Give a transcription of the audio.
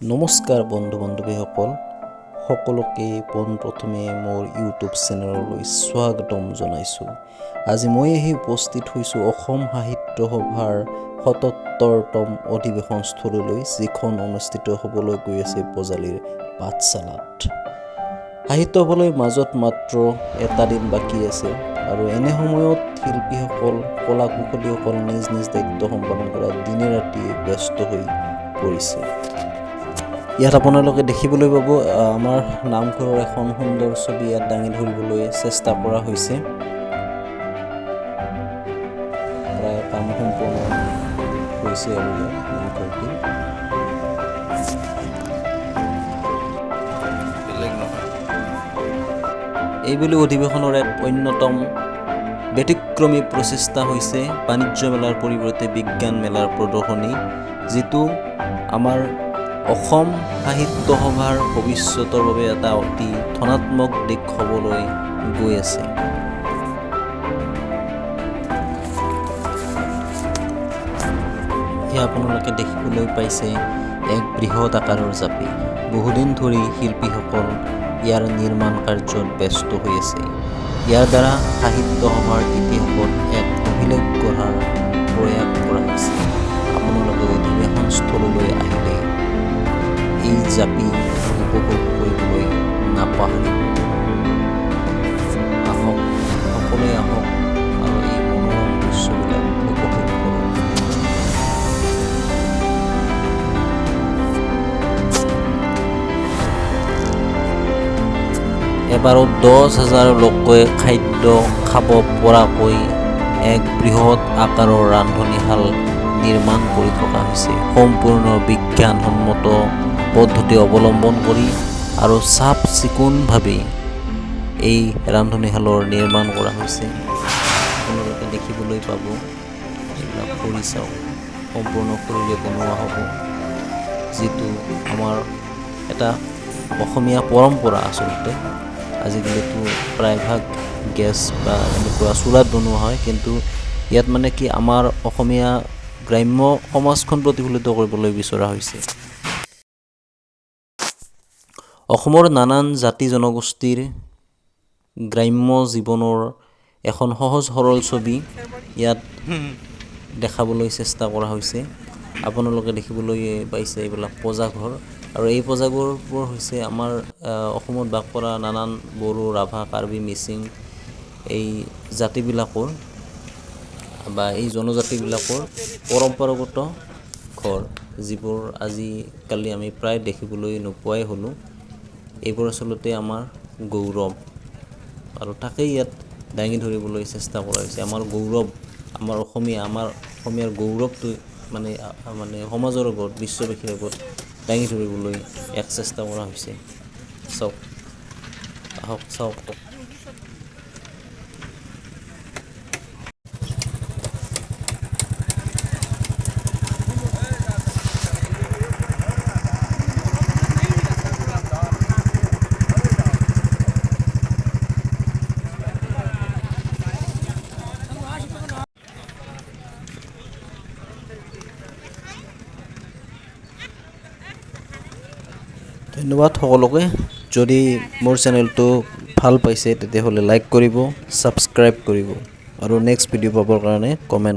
নমস্কাৰ বন্ধু বান্ধৱীসকল সকলোকে পোনপ্ৰথমে মোৰ ইউটিউব চেনেললৈ স্বাগতম জনাইছোঁ। আজি মই আহি উপস্থিত হৈছোঁ অসম সাহিত্য সভাৰ সতত্তৰতম অধিৱেশনস্থলীলৈ যিখন অনুষ্ঠিত হ'বলৈ গৈ আছে বজালীৰ পাঠশালাত। সাহিত্য সভালৈ মাজত মাত্ৰ এটা দিন বাকী আছে আৰু এনে সময়ত শিল্পীসকল কলা কুশলীসকল নিজ নিজ দায়িত্ব সম্পাদন কৰা দিনে ৰাতিয়ে ব্যস্ত হৈ পৰিছে। ইয়াত আপোনালোকে দেখিবলৈ পাব আমাৰ নামঘৰৰ এখন সুন্দৰ ছবি ইয়াত দাঙি ধৰিবলৈ চেষ্টা কৰা হৈছে। প্ৰায় কাম সম্পূৰ্ণ হৈছে আৰু ইয়াত নামঘৰটি। এইবুলি অধিৱেশনৰ এক অন্যতম ব্যতিক্ৰমী প্ৰচেষ্টা হৈছে বাণিজ্য মেলাৰ পৰিৱৰ্তে বিজ্ঞান মেলাৰ প্ৰদৰ্শনী যিটো আমাৰ অসম সাহিত্য সভাৰ ভৱিষ্যতৰ বাবে এটা অতি ধনাত্মক দিশ হ'বলৈ গৈ আছে। আপোনালোকে দেখিবলৈ পাইছে এক বৃহৎ আকাৰৰ জাপি। বহুদিন ধৰি শিল্পীসকল ইয়াৰ নিৰ্মাণ কাৰ্যত ব্যস্ত হৈ আছে। ইয়াৰ দ্বাৰা সাহিত্য সভাৰ ইতিহাসত এক অভিলেখ গঢ়াৰ জাপি উপভোগ কৰিবলৈ নাপাহৰিব আহক সকলোৱে আহক এবাৰত দহ হাজাৰ লোকে খাদ্য খাব পৰাকৈ এক বৃহৎ আকাৰৰ ৰান্ধনীশাল নিৰ্মাণ কৰি থকা হৈছে সম্পূৰ্ণ বিজ্ঞানসন্মত পদ্ধতি অৱলম্বন কৰি আৰু চাফ চিকুণভাৱে এই ৰান্ধনীশালৰ নিৰ্মাণ কৰা হৈছে। আপোনালোকে দেখিবলৈ পাব এইবিলাক খৰি চাওক সম্পূৰ্ণ খৰিৰে বনোৱা হ'ব। যিটো আমাৰ এটা অসমীয়া পৰম্পৰা আচলতে। আজিকালিতো প্ৰায়ভাগ গেছ বা এনেকুৱা চুলাত বনোৱা হয়, কিন্তু ইয়াত মানে কি আমাৰ অসমীয়া গ্ৰাম্য সমাজখন প্ৰতিফলিত কৰিবলৈ বিচৰা হৈছে। অসমৰ নানান জাতি জনগোষ্ঠীৰ গ্ৰাম্য জীৱনৰ এখন সহজ সৰল ছবি ইয়াত দেখাবলৈ চেষ্টা কৰা হৈছে। আপোনালোকে দেখিবলৈ পাইছে এইবিলাক পূজাঘৰ। আৰু এই পূজাঘৰবোৰ হৈছে আমাৰ অসমত বাস কৰা নানান বড়ো, ৰাভা, কাৰ্বি, মিচিং এই জাতিবিলাকৰ বা এই জনজাতিবিলাকৰ পৰম্পৰাগত ঘৰ, যিবোৰ আজিকালি আমি প্ৰায় দেখিবলৈ নোপোৱাই হ'লোঁ। এইবোৰ আচলতে আমাৰ গৌৰৱ। আৰু তাকেই ইয়াত দাঙি ধৰিবলৈ চেষ্টা কৰা হৈছে। আমাৰ গৌৰৱ, আমাৰ অসমীয়া, আমাৰ অসমীয়াৰ গৌৰৱটো মানে মানে সমাজৰ আগত, বিশ্ববাসীৰ আগত দাঙি ধৰিবলৈ এক চেষ্টা কৰা হৈছে। চাওক, আহক, চাওক। ধন্যবাদ সকলোকে। যদি মোৰ চেনেলটো ভালো পাইছে, তেতিয়াহ'লে লাইক কৰিব ছাবস্ক্ৰাইব কৰিব। আৰু নেক্সট ভিডিঅ' পাবৰ কাৰণে কমেণ্ট